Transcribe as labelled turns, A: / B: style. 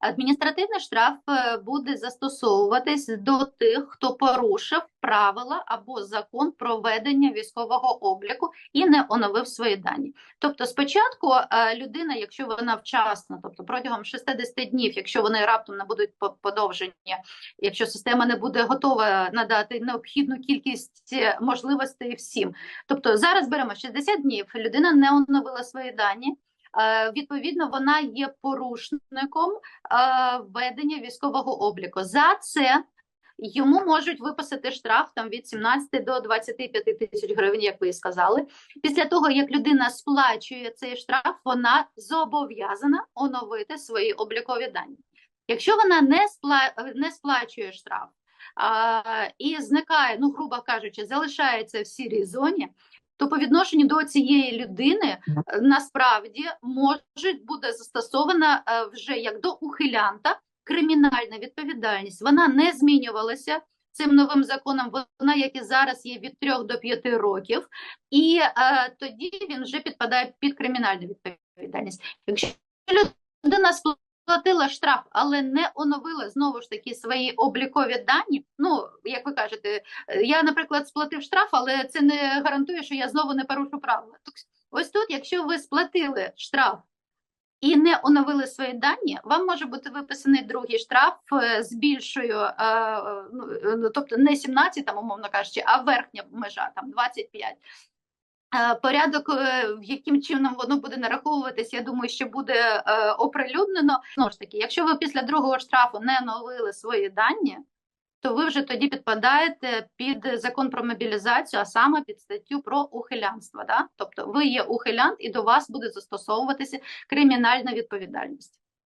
A: Адміністративний штраф е, буде застосовуватись до тих, хто порушив правила або закон про ведення військового обліку і не оновив свої дані. Тобто, спочатку е, людина, якщо вона вчасно, тобто протягом 60 днів, якщо вони раптом не будуть по- подовжені, якщо система не буде готова надати необхідну кількість е, можливостей всім. Тобто зараз беремо 60 днів, людина не оновила свої дані. Е, Відповідно, вона є порушником е, ведення військового обліку. За це йому можуть виписати штраф там від 17 до 25 тисяч гривень, як ви і сказали. Після того, як людина сплачує цей штраф, вона зобов'язана оновити свої облікові дані. Якщо вона не спла... не сплачує штраф а, і зникає, ну грубо кажучи, залишається в сірій зоні, то по відношенню до цієї людини е, насправді може бути застосована е, вже як до ухилянта кримінальна відповідальність. Вона не змінювалася цим новим законом. Вона, як і зараз, є від 3 до 5 років, і е, тоді він вже підпадає під кримінальну відповідальність. Якщо людина сплатила штраф, але не оновила знову ж таки свої облікові дані. Ну, як ви кажете, е, я, наприклад, сплатив штраф, але це не гарантує, що я знову не порушу правила. Ось тут, якщо ви сплатили штраф і не оновили свої дані, вам може бути виписаний другий штраф е, з більшою, е, ну, ну, тобто не 17, там, умовно кажучи, а верхня межа там 25. Е, Порядок, е, яким чином воно буде нараховуватись, я думаю, що буде е, оприлюднено. Знову ж таки, якщо ви після другого штрафу не оновили свої дані, то ви вже тоді підпадаєте під закон про мобілізацію, а саме під статтю про ухилянство. Да? Тобто ви є ухилянт і до вас буде застосовуватися кримінальна відповідальність.